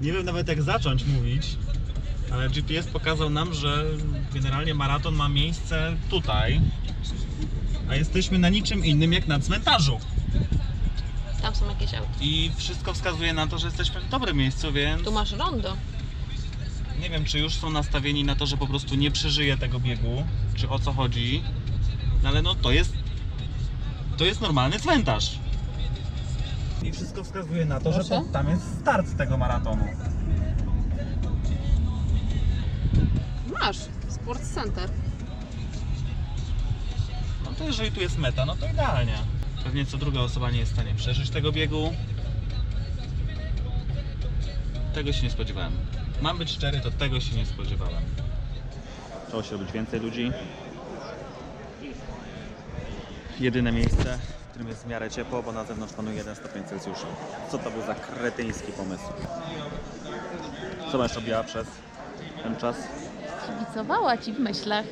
Nie wiem nawet jak zacząć mówić, ale GPS pokazał nam, że generalnie maraton ma miejsce tutaj, a jesteśmy na niczym innym jak na cmentarzu. Tam są jakieś auta. I wszystko wskazuje na to, że jesteśmy w dobrym miejscu, więc Tu masz rondo. Nie wiem, czy już są nastawieni na to, że po prostu nie przeżyje tego biegu, czy o co chodzi. No ale no to jest. To jest normalny cmentarz. I wszystko wskazuje na to, że Proszę? to, tam jest start tego maratonu. Masz. Sports Center. No to jeżeli tu jest meta, no to idealnie. Pewnie co druga osoba nie jest w stanie przeżyć tego biegu. Tego się nie spodziewałem. Mam być szczery, to tego się nie spodziewałem. Chciało się robić więcej ludzi. Jedyne miejsce, w którym jest w miarę ciepło, bo na zewnątrz panuje 1 stopień Celsjusza. Co to był za kretyński pomysł? Co będziesz robiła przez ten czas? Kibicowała ci w myślach.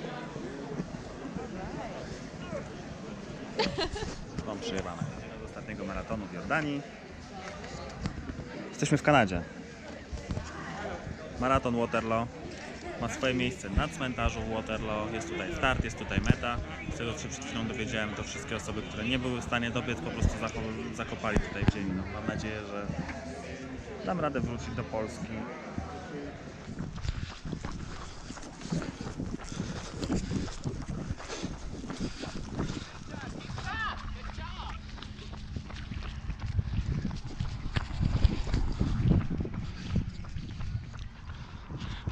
Mam przyjebane. Z ostatniego maratonu w Jordanii. Jesteśmy w Kanadzie. Maraton Waterloo ma swoje miejsce na cmentarzu Waterloo. Jest tutaj start, jest tutaj meta. Z tego co się przed chwilą dowiedziałem, to wszystkie osoby, które nie były w stanie dobiec, po prostu zakopali tutaj w ziemi. No, mam nadzieję, że dam radę wrócić do Polski.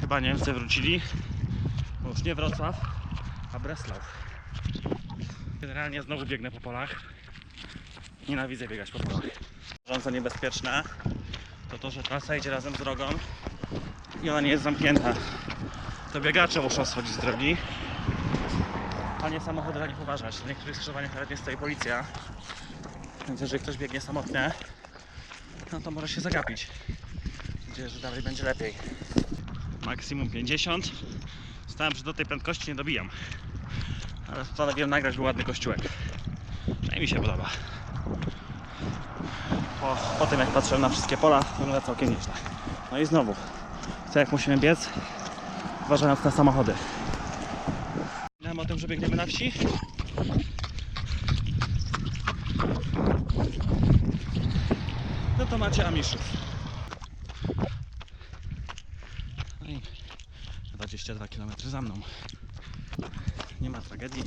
Chyba Niemcy wrócili, bo już nie Wrocław, a Breslau. Generalnie znowu biegnę po polach. Nienawidzę biegać po polach. Rządze niebezpieczne to to, że trasa idzie razem z drogą i ona nie jest zamknięta. To biegacze muszą schodzić z drogi, a nie samochody na nich uważać. Na niektórych skrzyżowaniach nawet nie stoi policja. Więc jeżeli ktoś biegnie samotnie, no to może się zagapić. Mam nadzieję, że dalej będzie lepiej maksimum 50. Stałem, że do tej prędkości nie dobijam. Ale postanowiłem nagrać był ładny kościółek. No i mi się podoba. Po, po tym jak patrzyłem na wszystkie pola, wygląda całkiem nieźle. No i znowu, co jak musimy biec, uważając na samochody. Myślałem o tym, że biegniemy na wsi. No to macie Amiszów. No i 22 km za mną. Nie ma tragedii.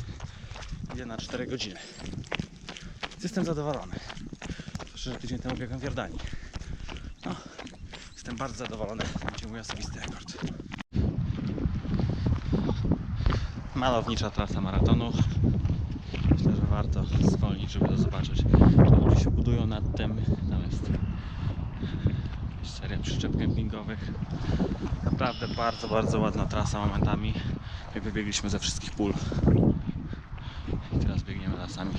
Idę na 4 godziny. Jestem zadowolony. Że tydzień temu biegłem w Jordanii. No, jestem bardzo zadowolony. Będzie mój osobisty rekord. Malownicza trasa maratonu. Myślę, że warto zwolnić, żeby to zobaczyć. Ludzie się budują nad tym. Jest seria przyczep kempingowych. Naprawdę bardzo, bardzo ładna trasa momentami. Jak wybiegliśmy ze wszystkich pól. I teraz biegniemy lasami.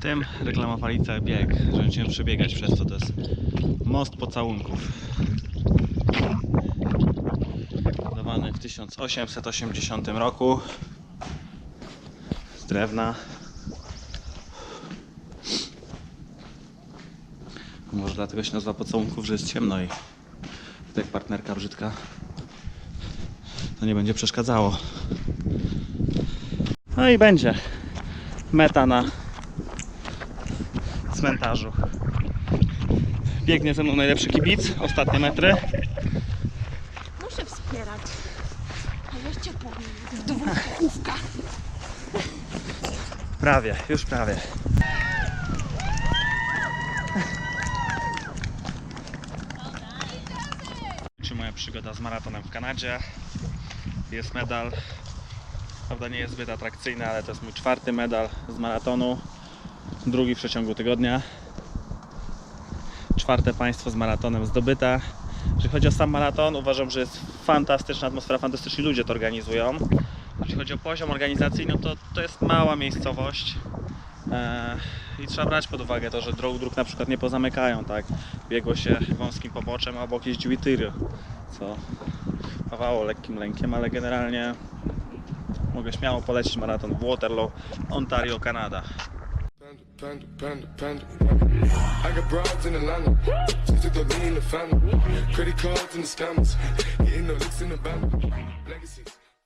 Tym reklamowali cały bieg, że będziemy przebiegać przez to. To jest most pocałunków. Budowany w 1880 roku. Z drewna. Może dlatego się nazywa pocałunków, że jest ciemno i tak jak partnerka brzydka to nie będzie przeszkadzało. No i będzie meta na cmentarzu. Biegnie ze mną najlepszy kibic, ostatnie metry. Muszę wspierać. A jeszcze powiem. W dwóch główkach. Prawie, już prawie. Czy moja przygoda z maratonem w Kanadzie? Jest medal. Prawda nie jest zbyt atrakcyjny, ale to jest mój czwarty medal z maratonu. Drugi w przeciągu tygodnia. Czwarte państwo z maratonem zdobyte. Jeżeli chodzi o sam maraton, uważam, że jest fantastyczna atmosfera, fantastyczni ludzie to organizują. Jeśli chodzi o poziom organizacyjny, no to, to jest mała miejscowość. E, I trzeba brać pod uwagę to, że dróg, dróg na przykład nie pozamykają, tak? Biegło się wąskim poboczem, a obok jeździły co Pawało lekkim lękiem, ale generalnie mogę śmiało polecić maraton w Waterloo, Ontario, Kanada. I got in. Credit cards no licks in.